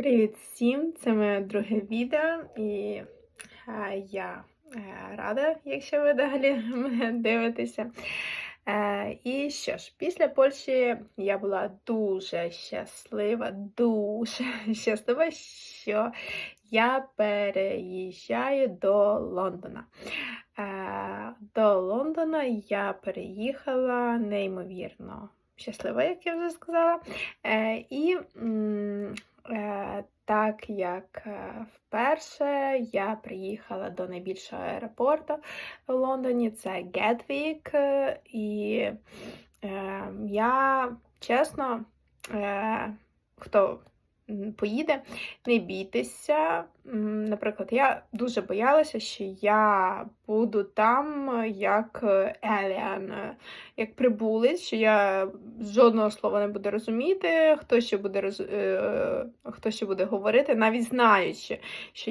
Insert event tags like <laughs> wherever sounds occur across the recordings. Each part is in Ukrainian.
Привіт всім! Це моє друге відео, і е, я е, рада, якщо ви далі <laughs> мене дивитеся. Е, і що ж, після Польщі я була дуже щаслива, дуже <laughs> щаслива, що я переїжджаю до Лондона. Е, до Лондона я переїхала неймовірно щаслива, як я вже сказала. Е, і м, так як е, вперше я приїхала до найбільшого аеропорту в Лондоні, це Гетвік, е, і е, я чесно, е, хто поїде, не бійтеся. Наприклад, я дуже боялася, що я буду там е, як е, Еліан, е, як прибулець, що я жодного слова не буду розуміти, хто ще буде роз... хто ще буде говорити, навіть знаючи, що,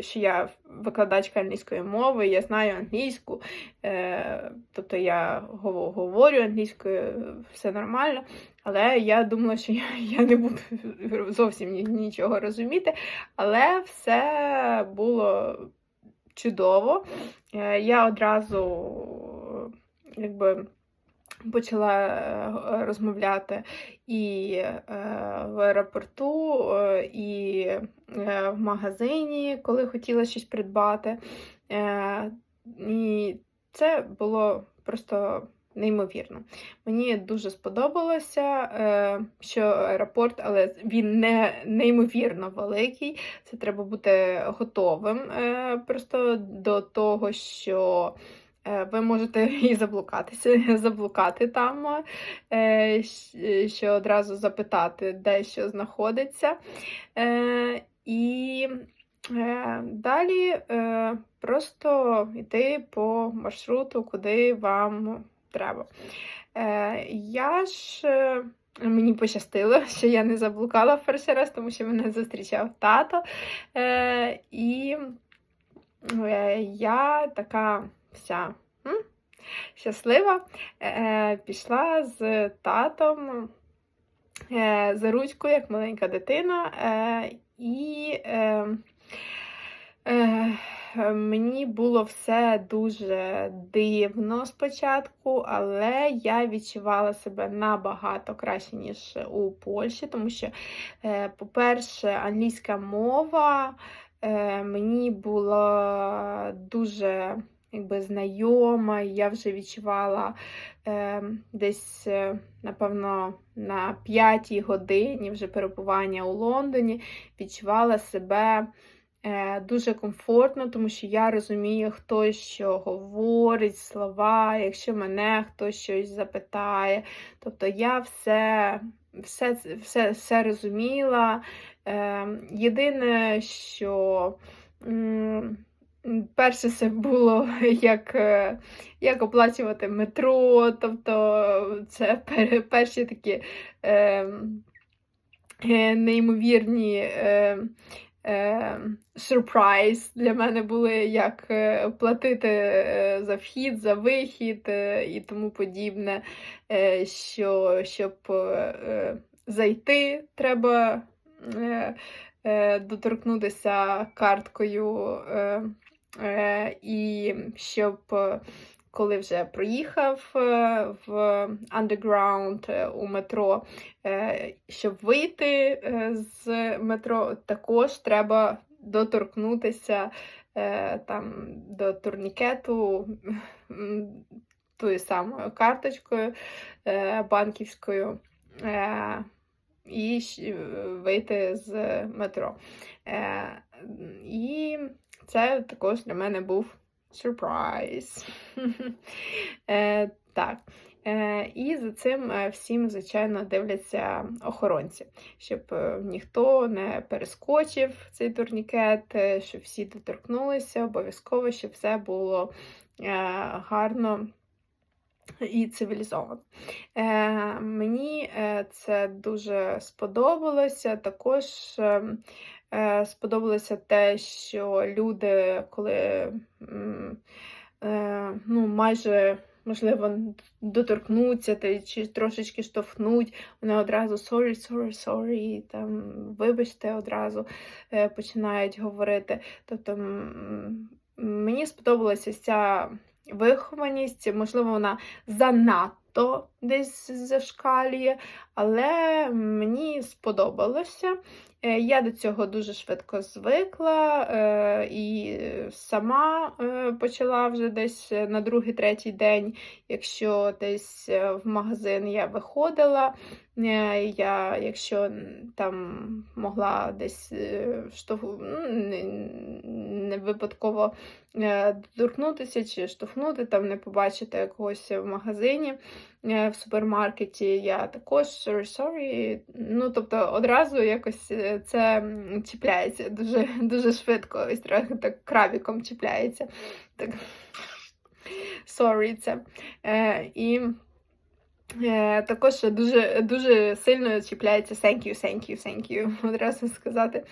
що я викладачка англійської мови, я знаю англійську, тобто я говорю англійською, все нормально. Але я думала, що я, <laughs> я не буду зовсім нічого розуміти. Але все було чудово. Е, Я одразу якби почала е, розмовляти і е, в аеропорту, і в магазині, коли хотіла щось придбати. І це було просто неймовірно. Мені дуже сподобалося, е, що аеропорт, але він не неймовірно великий. Це треба бути готовим е, просто до того, що е, ви можете <laughs> і заблукатися, заблукати там, е, щ- що одразу запитати, де що знаходиться. І далі просто йти по маршруту, куди вам треба. Е, Я ж е, мені пощастило, <laughs> що я не заблукала в перший раз, тому що мене зустрічав тато. Е, І е, я така вся щаслива е, пішла з татом е, за ручку, як маленька дитина. Е, І е, е, мені було все дуже дивно спочатку, але я відчувала себе набагато краще, ніж у Польщі, тому що, е, по-перше, англійська мова е, мені була дуже якби, знайома, я вже відчувала е, десь, напевно, на п'ятій годині вже перебування у Лондоні, відчувала себе дуже комфортно, тому що я розумію, хто що говорить, слова, якщо мене хтось щось запитає. Тобто я все, все, все, все розуміла. Е, єдине, що. Перше це було <laughs> як, е, як оплачувати метро, тобто це перші такі е, е, неймовірні е, е, сюрприз для мене були, як е, платити е, за вхід, за вихід е, і тому подібне, е, що щоб е, зайти, треба е, е, доторкнутися карткою. Е, Е, і щоб е, коли вже проїхав е, в е, у метро, е, щоб вийти е, з метро, також треба доторкнутися там до турнікету тою самою карточкою банківською. І вийти з метро. І це також для мене був сюрприз. <laughs> Е, так. Е, і за цим е, всім, звичайно, дивляться охоронці, щоб е, ніхто не перескочив цей турнікет, е, щоб всі доторкнулися, обов'язково, щоб все було е, гарно і цивілізовано. Е, мені це дуже сподобалося. Також е, е, сподобалося те, що люди, коли е, ну, майже можливо, доторкнуться та чи трошечки штовхнуть, вони одразу sorry, sorry, sorry, там, вибачте, одразу е, починають говорити. Тобто мені сподобалася ця вихованість, можливо, вона занадто десь зашкалює, але мені сподобалося. Е, Я до цього дуже швидко звикла е, і сама е, почала вже десь на другий-третій день, якщо десь в магазин я виходила, я, якщо там могла десь штовху, ну, не, випадково доторкнутися чи штовхнути, там не побачити когось в магазині, в супермаркеті, я також sorry, sorry. Ну, тобто одразу якось е, це чіпляється дуже, <laughs> дуже швидко, ось трохи так крабіком чіпляється. Так. Sorry, це. Е, і е, також дуже, дуже сильно чіпляється thank you, thank you, thank you, <laughs> одразу сказати.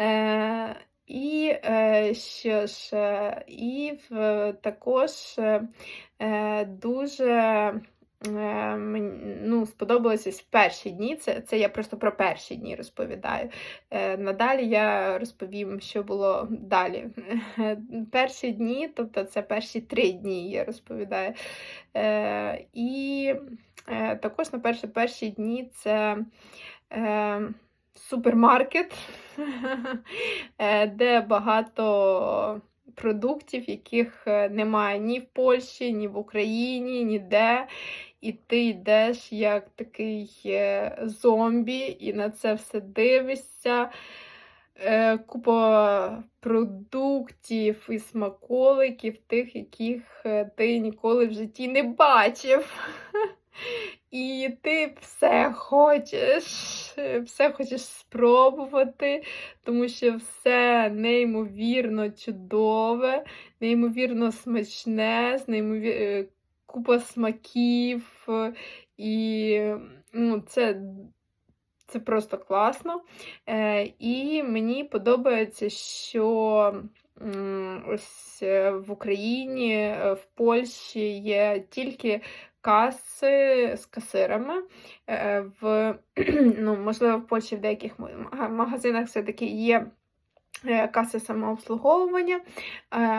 Е, і е, що ж, е, і в, також е, е, дуже е, ну, сподобалося в перші дні. Це, це я просто про перші дні розповідаю. Е, надалі я розповім, що було далі. Перші дні, тобто це перші три дні я розповідаю. Е, і е, також на перші, перші дні це. Е, супермаркет, <laughs> е, де багато продуктів, яких е, немає ні в Польщі, ні в Україні, ніде. І ти йдеш як такий е, зомбі, і на це все дивишся. Е, Купа продуктів і смаколиків, тих, яких е, ти ніколи в житті не бачив. <laughs> І ти все хочеш, все хочеш спробувати, тому що все неймовірно чудове, неймовірно смачне, з неймовір... купа смаків. Е, І ну, це, це просто класно. Е, І мені подобається, що ось е, в Україні, е, в Польщі є тільки каси з касирами. Е, В, <clears throat> ну, можливо, в Польщі в деяких магазинах все-таки є е, каси самообслуговування,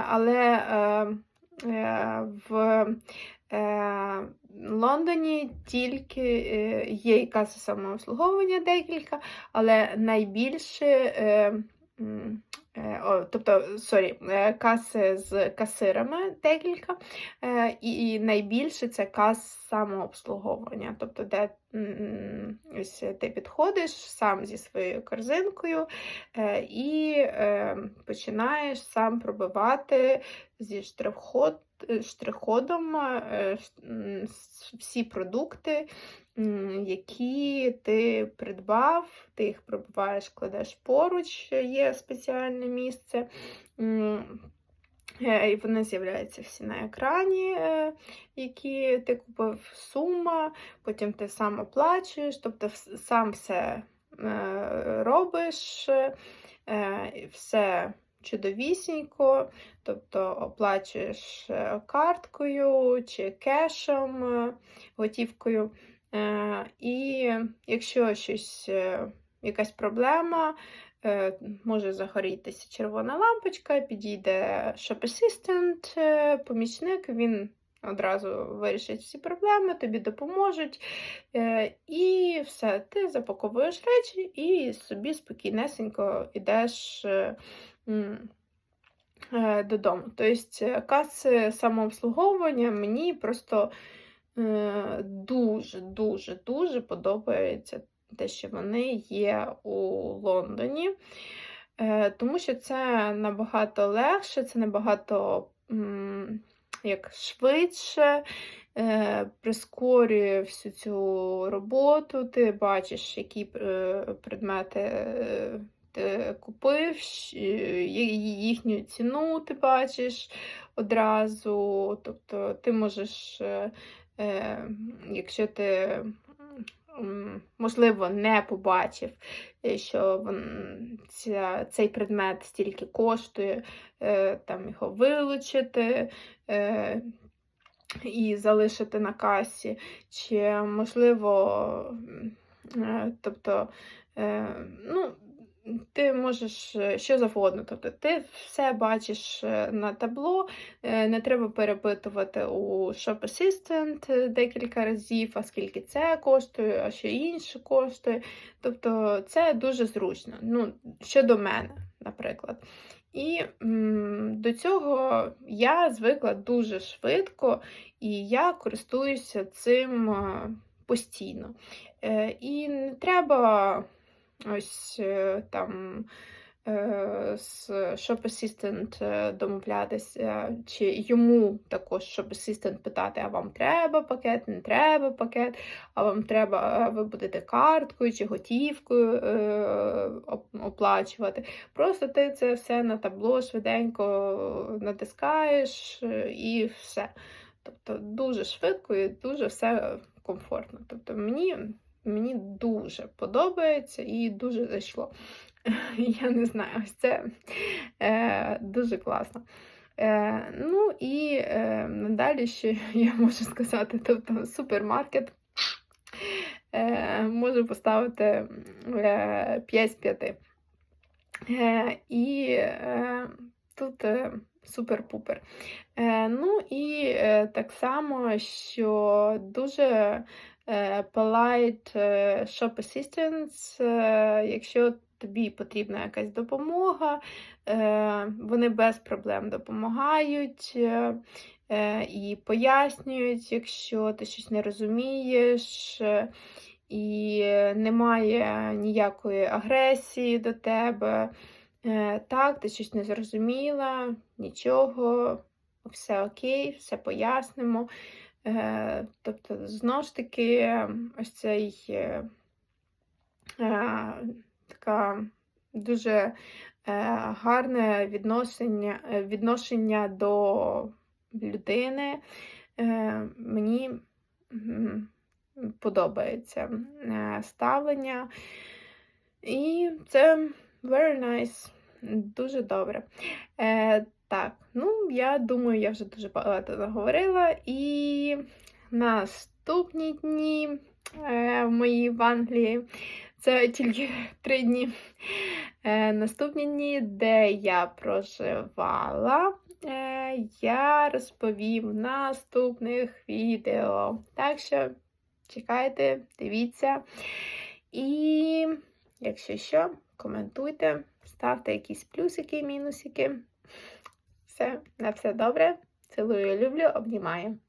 але в Лондоні тільки е, є і каси самообслуговування декілька, але найбільше. Е, тобто, сорі, е, каси з касирами декілька, е, і найбільше це кас самообслуговування. Тобто, де ось ти підходиш сам зі своєю корзинкою і починаєш сам пробивати зі штрих-код, штрих-кодом всі продукти, які ти придбав, ти їх пробиваєш, кладеш поруч, є спеціальне місце. е, І вони з'являються всі на екрані, е, які ти купив сума, потім ти сам оплачуєш, тобто сам все е, робиш, е, все чудовісінько, тобто оплачуєш е, карткою чи кешем, е, готівкою. Е, І якщо щось, е, якась проблема, е, може загорітися червона лампочка, підійде е, помічник, він одразу вирішить всі проблеми, тобі допоможуть. І все, ти запаковуєш речі і собі спокійнесенько йдеш додому. Тобто каси самообслуговування мені просто е, дуже, дуже, дуже подобається те, що вони є у Лондоні. Е, Тому що це набагато легше, це набагато як швидше, е, прискорює всю цю роботу. Ти бачиш, які е, предмети ти купив, їхню ціну ти бачиш одразу. Тобто ти можеш, якщо ти можливо, не побачив, е, що ця, цей предмет стільки коштує, е, там його вилучити, е, і залишити на касі, чи можливо, тобто, ну, ти можеш е, що завгодно. Тобто ти все бачиш е, на табло, е, не треба перепитувати у Shop Assistant декілька разів, а скільки це коштує, а що інше коштує. Тобто це дуже зручно. Ну, щодо мене, наприклад. І м, до цього я звикла дуже швидко, і я користуюся цим постійно. І не треба ось е, там е, з Shop Assistant е, домовлятися, чи йому також Shop Assistant питати, а вам треба пакет, не треба пакет, а вам треба, а ви будете карткою чи готівкою е, оплачувати. Просто ти це все на табло швиденько натискаєш е, і все. Тобто дуже швидко і дуже все комфортно. Тобто мені, мені дуже подобається і дуже зайшло. <laughs> Я не знаю, ось це е, дуже класно. Е, ну і е, надалі ще <laughs> я можу сказати, тобто супермаркет е, можу поставити е, 5 з 5. Е, і е, тут е, супер-пупер. Е, ну і е, так само, що дуже polite е, shop assistants, е, якщо тобі потрібна якась допомога, е, вони без проблем допомагають. е, е, І пояснюють, якщо ти щось не розумієш, е, і немає ніякої агресії до тебе. Е, Так, ти щось не зрозуміла, нічого, все окей, все пояснимо. Е, Тобто, знову ж таки, ось цей е, е, така дуже гарне відношення, відношення до людини. Мені подобається ставлення. І це very nice, дуже добре. Так, ну, я думаю, я вже дуже багато наговорила. І наступні дні е, мої в Англії. Це тільки <laughs> три дні. Е, наступні дні, де я проживала, е, я розповім в наступних відео. Так що чекайте, дивіться. І якщо що, коментуйте, ставте якісь плюсики, мінусики. Все, на все добре. Цілую, люблю, обнімаю.